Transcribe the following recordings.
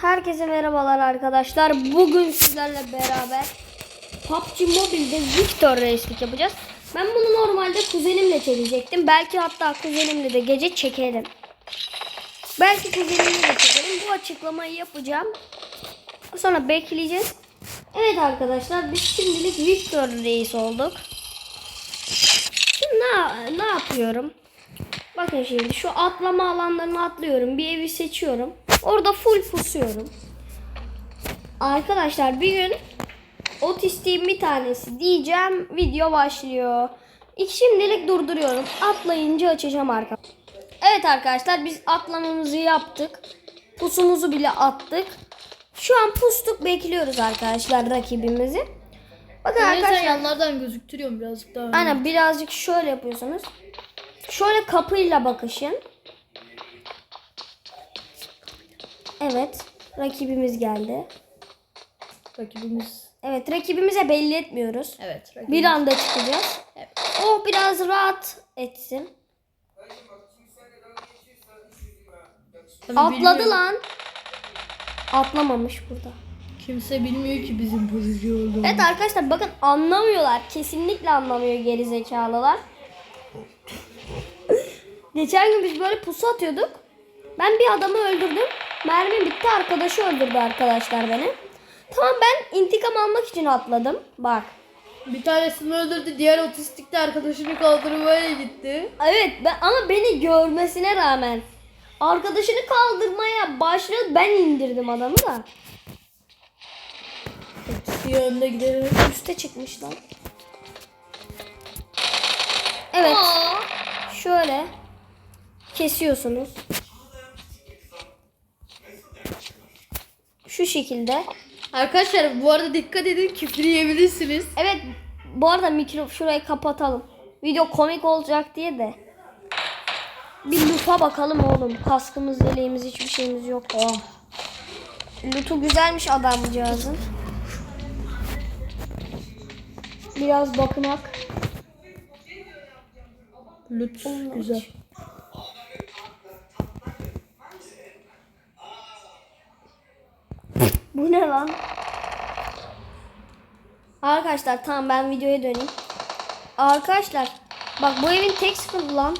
Herkese merhabalar arkadaşlar. Bugün sizlerle beraber PUBG Mobile'de Victor Race'lik yapacağız. Ben bunu normalde kuzenimle çekecektim. Belki hatta kuzenimle de gece çekerim. Belki kuzenimle de çekerim. Bu açıklamayı yapacağım. Sonra bekleyeceğiz. Evet arkadaşlar biz şimdilik Victor Race olduk. Şimdi ne, ne yapıyorum? Bakın şimdi şu atlama alanlarını atlıyorum. Bir evi seçiyorum. Orada full pusuyorum. Arkadaşlar bir gün otistiğin bir tanesi diyeceğim. Video başlıyor. Şimdilik durduruyorum. Atlayınca açacağım arka. Evet arkadaşlar biz atlamamızı yaptık. Pusumuzu bile attık. Şu an pustuk bekliyoruz arkadaşlar rakibimizi. Bakın Ben arkadaşlar. yanlardan gözüktürüyorum birazcık daha. Aynen birazcık şöyle yapıyorsunuz. Şöyle kapıyla bakışın. Evet. Rakibimiz geldi. Rakibimiz. Evet rakibimize belli etmiyoruz. Evet. Rakibimiz. Bir anda çıkacağız. Evet. O biraz rahat etsin. Tabii Atladı bilmiyor- lan. Atlamamış burada. Kimse bilmiyor ki bizim pozisyon olduğumuzu. Evet arkadaşlar bakın anlamıyorlar. Kesinlikle anlamıyor geri zekalılar. Geçen gün biz böyle pusu atıyorduk. Ben bir adamı öldürdüm. Mermi bitti arkadaşı öldürdü arkadaşlar beni. Tamam ben intikam almak için atladım. Bak. Bir tanesini öldürdü. Diğer otistik de arkadaşını kaldırmaya gitti. Evet ben, ama beni görmesine rağmen arkadaşını kaldırmaya başladı. Ben indirdim adamı da. Otistiki önde gidelim. Üste çıkmış lan. Evet. Şöyle kesiyorsunuz. Şu şekilde. Arkadaşlar bu arada dikkat edin küfür yiyebilirsiniz. Evet bu arada mikro şurayı kapatalım. Video komik olacak diye de. Bir loot'a bakalım oğlum. Kaskımız, yeleğimiz, hiçbir şeyimiz yok. Oh. Loot'u güzelmiş adamcağızın. Biraz bakınak. Lut güzel. Bu ne lan? Arkadaşlar tamam ben videoya döneyim. Arkadaşlar bak bu evin tek sıkıntı lan.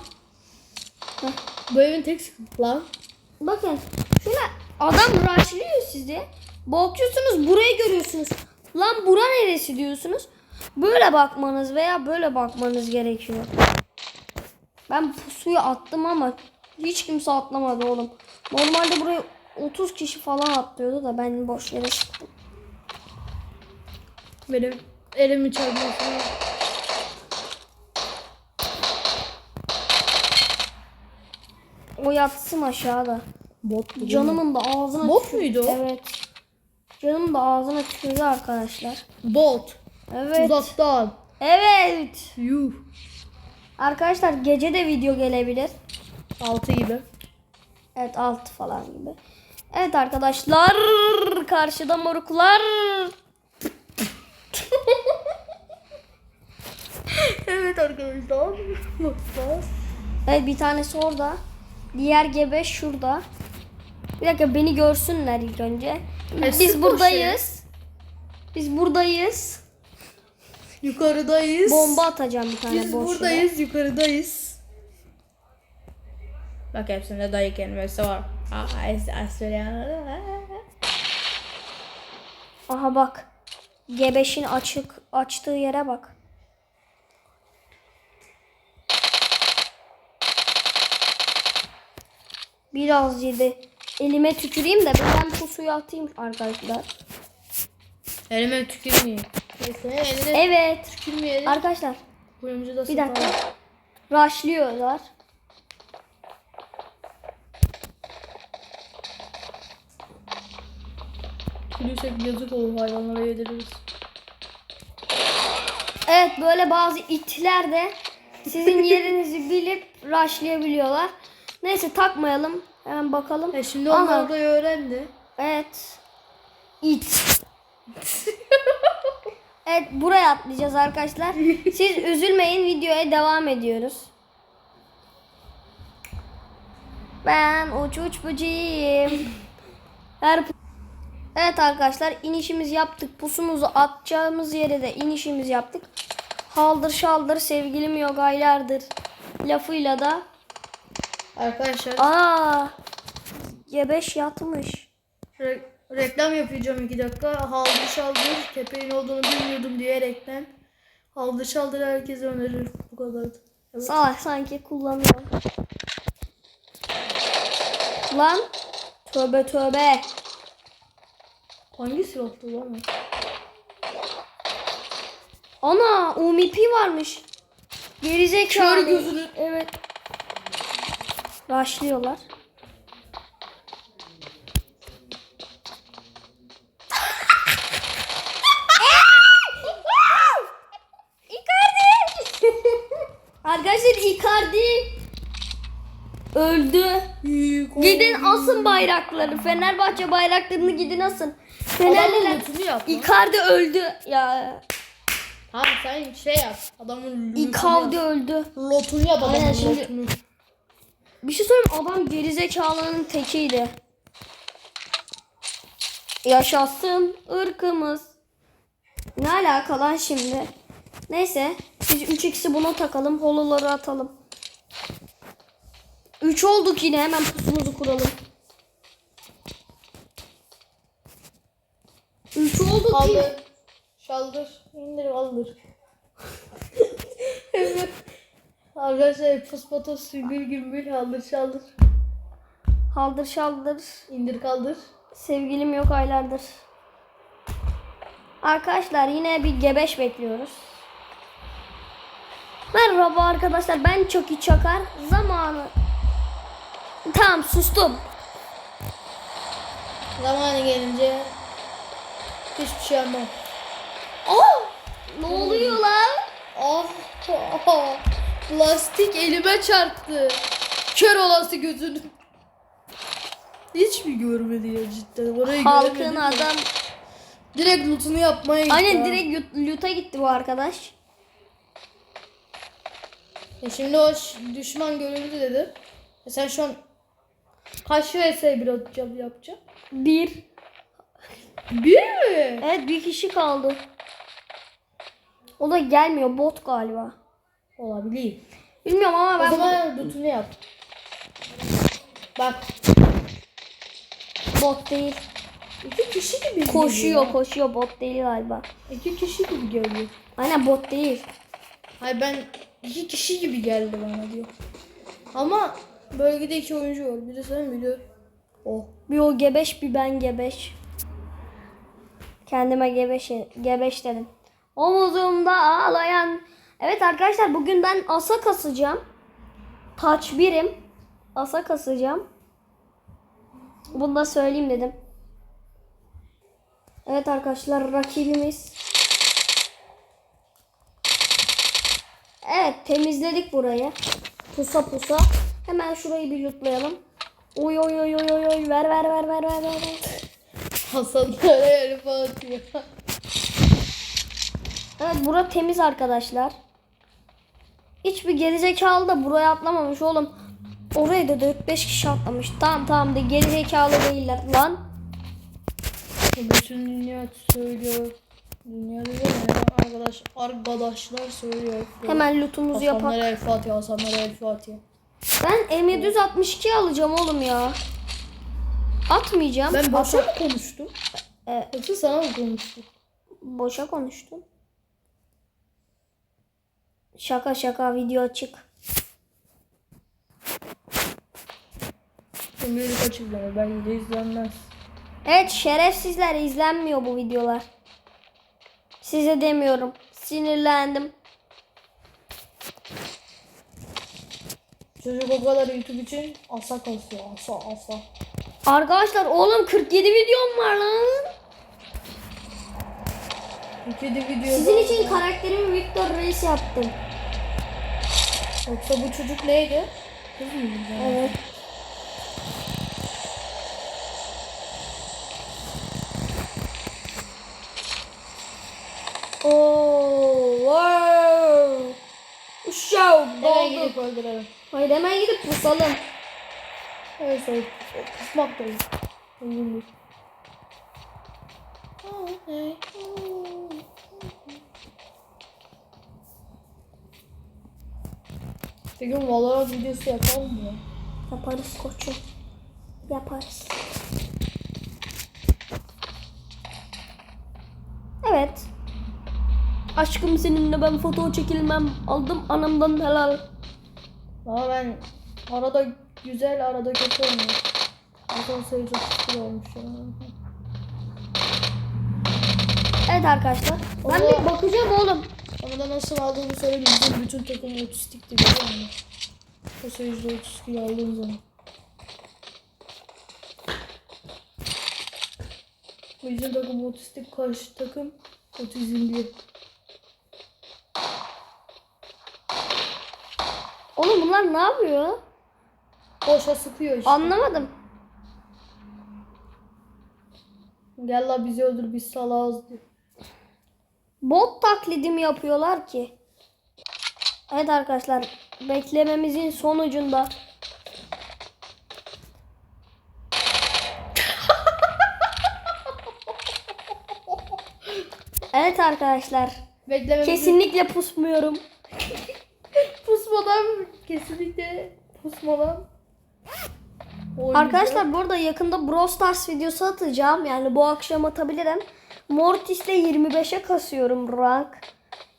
Bu evin tek sıkıntı lan. Bakın şöyle adam rushlıyor sizi. Bakıyorsunuz burayı görüyorsunuz. Lan bura neresi diyorsunuz. Böyle bakmanız veya böyle bakmanız gerekiyor. Ben pusuyu attım ama hiç kimse atlamadı oğlum. Normalde buraya 30 kişi falan atlıyordu da ben boş yere çıktım. Benim elimi çarpmasın. O yatsın aşağıda. Bot mu? Canımın da ağzına Bot tükür- muydu o? Evet. Canım da ağzına tükürdü arkadaşlar. Bot. Evet. Uzaktan. Evet. Yuh. Arkadaşlar gece de video gelebilir. Altı gibi. Evet 6 falan gibi. Evet arkadaşlar karşıda moruklar. evet arkadaşlar. Evet bir tanesi orada. Diğer gebe şurada. Bir dakika beni görsünler ilk önce. Biz sık buradayız. Biz buradayız. Yukarıdayız. Bomba atacağım bir tane Biz boş yere. buradayız, yukarıdayız. Bak hepsinde dayı kelimesi var. Aha bak. Gebeşin açık açtığı yere bak. Biraz yedi. Elime tüküreyim de ben pusuyu atayım arkadaşlar. Elime tükürmeyeyim. Evet. tükürmeyelim. Arkadaşlar Kuyumcu da bir dakika. satalım. Tükürürsek yazık olur hayvanlara yediririz. Evet böyle bazı itler de sizin yerinizi bilip rushlayabiliyorlar. Neyse takmayalım. Hemen bakalım. E şimdi Aha. onlar da öğrendi. Evet. İt. evet buraya atlayacağız arkadaşlar. Siz üzülmeyin videoya devam ediyoruz. Ben uç uç böceğim. Her Evet arkadaşlar inişimizi yaptık. Pusumuzu atacağımız yere de inişimizi yaptık. Haldır şaldır sevgilim yok aylardır. Lafıyla da Arkadaşlar aa gebeş yatmış. re- reklam yapacağım iki dakika. Haldır şaldır köpeğin olduğunu bilmiyordum diyerekten. Haldır şaldır herkese öneririm. Bu kadar. Evet. Salak sanki kullanıyor. Lan tövbe tövbe. Hangi silahlı lan o? Ana UMP varmış. Gerizekalı. Kör gözünü. Evet. Başlıyorlar. Icardi. Arkadaşlar Icardi öldü. Gidin asın bayrakları. Fenerbahçe bayraklarını gidin asın. Yap. lan. Icardi öldü. Ya Tamam sen şey yap. Adamın lootunu Icardi öldü. Lotunu yap adamın Aynen, şimdi- lotunu. Bir şey söyleyeyim mi? adam gerizekalının tekiydi. Yaşasın ırkımız. Ne alaka lan şimdi? Neyse biz 3x'i buna takalım. Holoları atalım. 3 olduk yine hemen pusumuzu kuralım. 3 olduk yine. Kaldır. Şaldır. İndir kaldır. evet. Arkadaşlar fosfatos süngür gümbür haldır şaldır. Haldır şaldır. İndir kaldır. Sevgilim yok aylardır. Arkadaşlar yine bir gebeş bekliyoruz. Merhaba arkadaşlar ben Çoki Çakar. Zamanı. Tamam sustum. Zamanı gelince hiçbir şey anlamam. Oh! Ne oluyor lan? Ah, ah, lastik elime çarptı. Kör olası gözünü. Hiç mi görmedi ya cidden? Orayı Halkın göremedim. adam. Direkt lootunu yapmaya gitti. Aynen ha. direkt yut- loot'a gitti bu arkadaş. E şimdi o ş- düşman görüldü dedi. E sen şu an kaç vs bir atacağım yapacağım? Bir. Bir mi? Evet bir kişi kaldı. O da gelmiyor bot galiba. Olabilir. Bilmiyorum ama O ben zaman lootunu yap. Bak bot değil. iki kişi gibi Koşuyor koşuyor bot değil galiba. İki kişi gibi geliyor. Aynen bot değil. Hayır ben iki kişi gibi geldi bana diyor. Ama bölgede iki oyuncu var. Biri sen biri o. Bir o gebeş bir ben gebeş. Kendime gebeş, gebeş dedim. Omuzumda ağlayan. Evet arkadaşlar bugün ben asa kasacağım. Taç birim. Asa kasacağım. Bunu da söyleyeyim dedim. Evet arkadaşlar rakibimiz. Evet temizledik burayı. Pusa pusa. Hemen şurayı bir lootlayalım. Oy oy oy oy oy oy ver ver ver ver ver ver. Ver. Hasanlara herif atıyor. Evet bura temiz arkadaşlar. Hiçbir gerizekalı da buraya atlamamış oğlum. Oraya da 4-5 kişi atlamış. Tamam tamam de gerizekalı değiller lan. Bütün dünya söylüyor. Dünya değil mi? Arkadaş, arkadaşlar söylüyor. Hemen lootumuzu yapak. Hasanlara el Fatiha, Hasanlara el Fatiha. Ben M762 alacağım oğlum ya. Atmayacağım. Ben boşa mı konuştum? Evet. Yoksa sana mı konuştum? boşa konuştum. Şaka şaka video açık. Şimdilik açıklama. Belki de izlenmez. Evet şerefsizler izlenmiyor bu videolar. Size demiyorum. Sinirlendim. Çocuk o kadar YouTube için asa kasıyor. Asa asa. Arkadaşlar oğlum 47 videom var lan. İki de video. Sizin için karakterimi Victor Reis yaptım. Yoksa bu çocuk neydi? Kız mıydı? Evet. Oo, wow. Uşağı Hemen gidip öldürelim. Hayır hemen gidip pusalım. İyi. Uygun değil. Bir gün Valorant videosu yapalım mı? Yaparız koçum. Yaparız. Evet. Aşkım seninle ben foto çekilmem. Aldım anamdan helal. Ama ben arada güzel arada kötü. Arada sayı çok sıkıntı olmuş. Evet arkadaşlar. Ben bir bakacağım oğlum. Ama da nasıl aldığımı söyleyeyim. Bizim bütün takım otistikti biliyor musun? O sayıcıda 32 aldığım zaman. Bizim takım otistik karşı takım otizmli. Oğlum bunlar ne yapıyor? Boşa sıkıyor işte. Anlamadım. Gel la bizi öldür biz salağız diyor. Bot taklidi mi yapıyorlar ki? Evet arkadaşlar. Beklememizin sonucunda Evet arkadaşlar. Bekleme Kesinlikle pusmuyorum. pusmadan kesinlikle pusmadan. Oynayacağız. Arkadaşlar bu arada yakında Brawl Stars videosu atacağım. Yani bu akşam atabilirim. Mortis'le 25'e kasıyorum rank.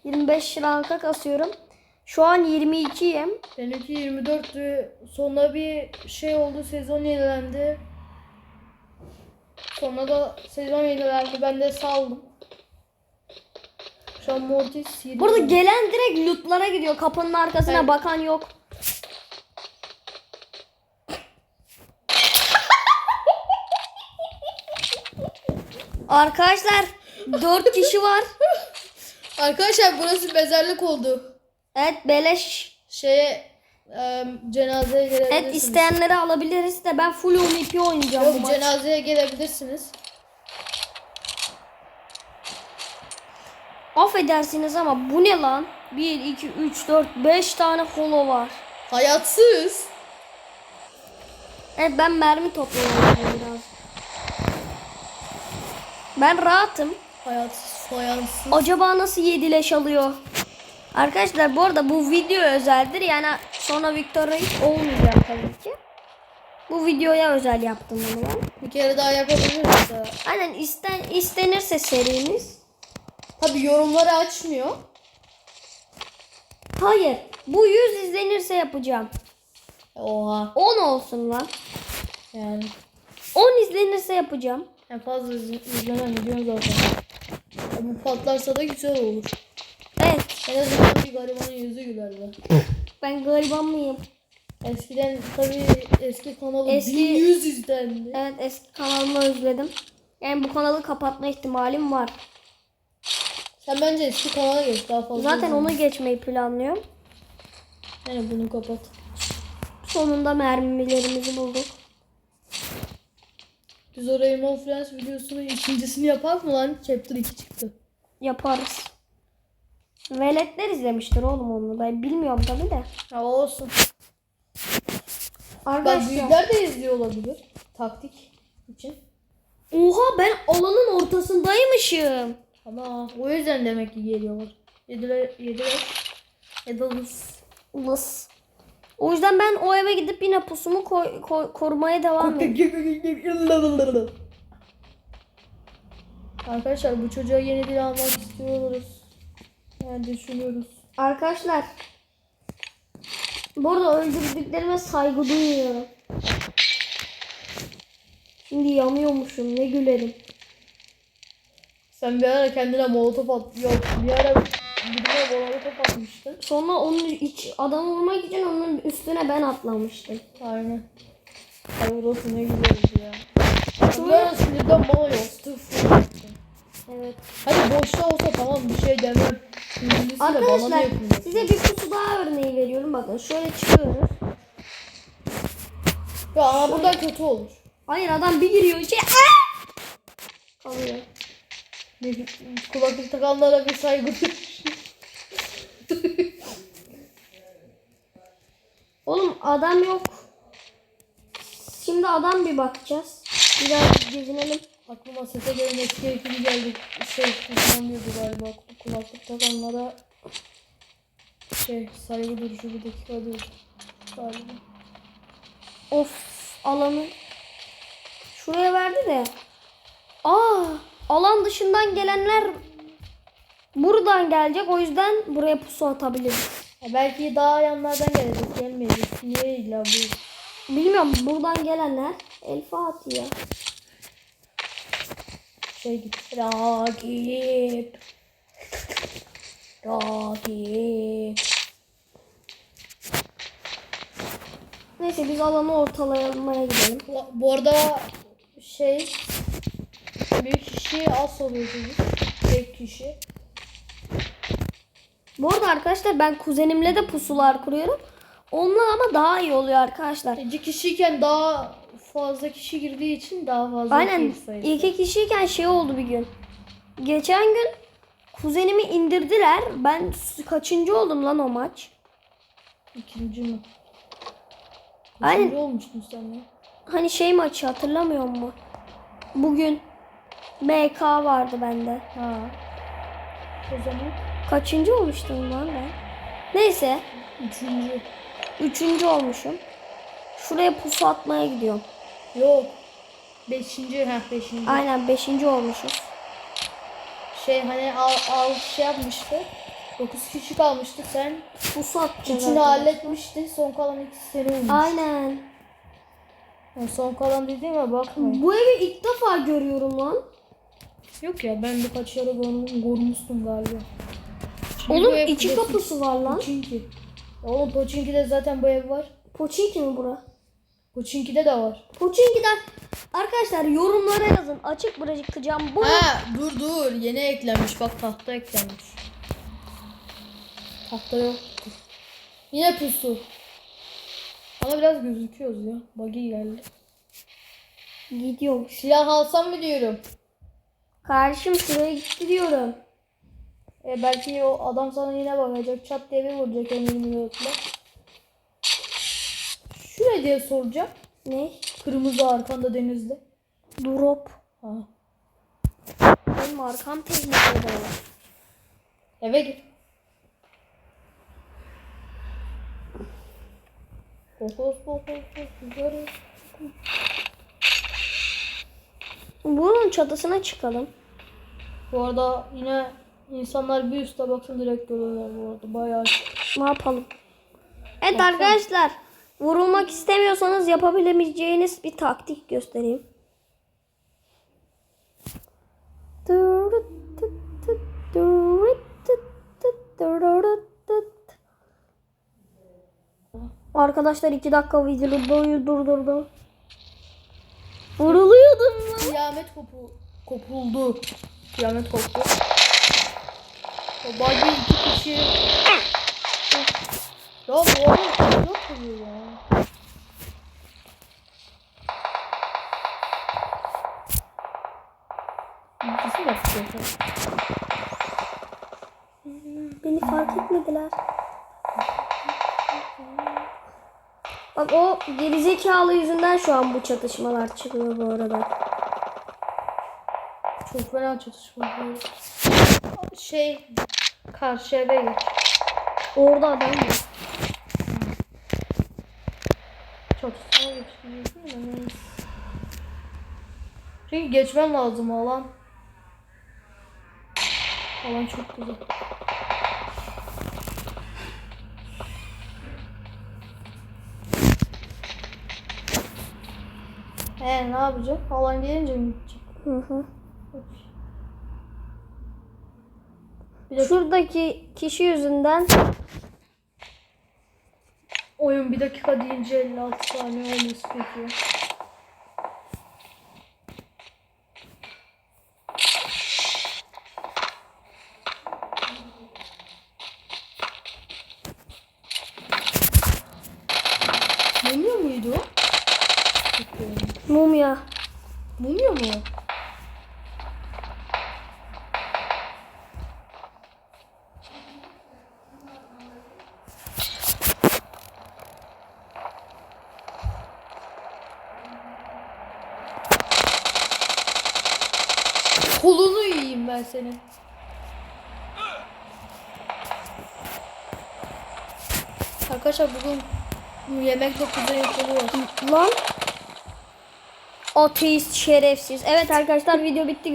25 ranka kasıyorum. Şu an 22'yim. Benimki 24'tü. Sonra bir şey oldu. Sezon yenilendi. Sonra da sezon yenilendi. Ben de saldım. Şu an Mortis 20. Burada gelen direkt lootlara gidiyor. Kapının arkasına Evet. bakan yok. Arkadaşlar 4 kişi var. Arkadaşlar burası mezarlık oldu. Evet beleş. Şeye e, cenazeye gelebilirsiniz. Evet isteyenleri alabiliriz de ben full MVP oynayacağım bu Yok maç. cenazeye gelebilirsiniz. Affedersiniz ama bu ne lan? 1, 2, 3, 4, 5 tane holo var. Hayatsız. Evet ben mermi topluyorum biraz. Ben rahatım. Hayatsız, fayansız. Acaba nasıl 7 leş alıyor? Arkadaşlar bu arada bu video özeldir. Yani sonra Victor Reis olmayacak tabii ki. Bu videoya özel yaptım bunu ben. Bir kere daha yapabiliriz daha. Aynen isten, istenirse serimiz. Tabi yorumları açmıyor. Hayır. Bu 100 izlenirse yapacağım. Oha. 10 olsun lan. Yani 10 izlenirse yapacağım. En fazla iz- izlemem biliyorum zaten. Bu patlarsa da güzel olur. Evet. En azından bir garibanın yüzü güler lan. Ben gariban mıyım? Eskiden tabi eski kanalı Eski- 1100 izlendi. Evet eski kanalımı özledim. Yani bu kanalı kapatma ihtimalim var. Sen bence eski kanala geç daha fazla. Zaten izlenme. onu geçmeyi planlıyorum. Yani bunu kapat. Sonunda mermilerimizi bulduk. Biz o Rainbow Friends videosunun ikincisini yapar mı lan? Chapter 2 çıktı. Yaparız. Veletler izlemiştir oğlum onu. Ben bilmiyorum tabi de. Ya olsun. Bak Arkadaşlar. büyükler de izliyor olabilir. Taktik için. Oha ben alanın ortasındaymışım. Ama o yüzden demek ki geliyorlar. Yediler, yediler. Yediliriz. Ulas. O yüzden ben o eve gidip yine pusumu koy- koy- korumaya devam ediyorum. Arkadaşlar bu çocuğa yeni dil almak istiyoruz. Yani düşünüyoruz. Arkadaşlar. Bu arada öldürdüklerime saygı duyuyorum. Şimdi yanıyormuşum ne gülerim. Sen bir ara kendine molotof at. Yok bir ara birine molotof atmıştın. Sonra onun iç adamı vurmak için onun üstüne ben atlamıştım. Aynen. Ay burası ne güzeldi ya. Ben sinirden bana yastığı. Evet. Hadi boşta olsa tamam bir şey demem. De ne Arkadaşlar yapıyorsun? size bir pusu daha örneği veriyorum. Bakın şöyle çıkıyoruz. Ya ama buradan kötü olur. Hayır adam bir giriyor içeri. Aa! Kalıyor. Kulaklık takanlara bir saygı Oğlum adam yok. Şimdi adam bir bakacağız. Biraz gezinelim. Aklıma sese gelen eski ekili geldi. Şey kullanıyordu galiba kulaklık takanlara şey saygı duruşu bir dakika diyordu. Galiba. Of alanı. Şuraya verdi de. Aa alan dışından gelenler buradan gelecek. O yüzden buraya pusu atabiliriz. Ya belki daha yanlardan gelecek gelmeyecek. Niye illa bu? Bilmiyorum buradan gelenler El Fatiha. Şey git. Rakip. Rakip. Neyse biz alanı ortalamaya gidelim. Bu- Bu arada şey büyük kişi az oluyorsunuz. Tek kişi. Bu arada arkadaşlar ben kuzenimle de pusular kuruyorum. Onunla ama daha iyi oluyor arkadaşlar. İki kişiyken daha fazla kişi girdiği için daha fazla Aynen sayısı. iki kişiyken şey oldu bir gün. Geçen gün kuzenimi indirdiler. Ben kaçıncı oldum lan o maç? İkinci mi? Aynen. Kaçıncı olmuştun sen ya? Hani şey maçı hatırlamıyor musun? Bugün MK vardı bende. Ha. O zaman Kaçıncı olmuştum lan ben? Neyse. üçüncü. Üçüncü olmuşum. Şuraya pusu atmaya gidiyorum. Yok. Beşinci. ha beşinci. Aynen beşinci olmuşuz. Şey hani al, al şey yapmıştı. Dokuz kişi kalmıştı. Sen Pusu atacağız. üçünü arkadaşlar. halletmişti. Son kalan ikisi senin olmuş. Aynen. Yani son kalan dediğime bakma. Bu evi ilk defa görüyorum lan. Yok ya ben birkaç yere görmüştüm galiba. Oğlum iki klasik. kapısı var lan. Poçinki. Oğlum Poçinki'de zaten bu ev var. Poçinki mi bura? Poçinki'de de var. Poçinki'den arkadaşlar yorumlara yazın. Açık bırakacağım. Bu Ha dur dur yeni eklenmiş bak tahta eklenmiş. Tahta yok. Yine pusu. Ama biraz gözüküyoruz ya. Buggy geldi. gidiyormuş. Silah alsam mı diyorum. Kardeşim şuraya gitti diyorum. E belki o adam sana yine bakacak. Çat diye bir vuracak M24'le. Şuraya diye soracağım. Ne? Kırmızı arkanda denizde. Drop. Ha. Benim arkam tehlikede. Eve gir. Kokos kokos yukarı. Bunun çatısına çıkalım. Bu arada yine insanlar bir üstte bakın direkt görüyorlar bu arada. Bayağı Ne yapalım? Evet arkadaşlar. Vurulmak istemiyorsanız yapabileceğiniz bir taktik göstereyim. Arkadaşlar iki dakika videoyu durdurdum. Vuruluyordum lan. kıyamet kopu kopuldu. Kıyamet koptu. O buggy iki kişi. Ya bu arada çok kopuyor ya. İkisi de yapıyor. Beni fark etmediler. Bak o gerizekalı yüzünden şu an bu çatışmalar çıkıyor bu arada. Çok fena çatışma. bu. Şey karşı eve geç. Orada adam var. Çatışma geçiyor. Çünkü geçmem lazım alan. Alan çok güzel. He ne yapacak? Alan gelince mi gidecek? Hı hı. Şuradaki kişi yüzünden oyun bir dakika deyince 56 saniye olması peki. Mumya muydu o? mumya. Mumya mu? o? Kolunu yiyeyim ben senin. Arkadaşlar bugün yemek dokuzu yapılıyor. Lan. Ateist şerefsiz. Evet arkadaşlar video bitti.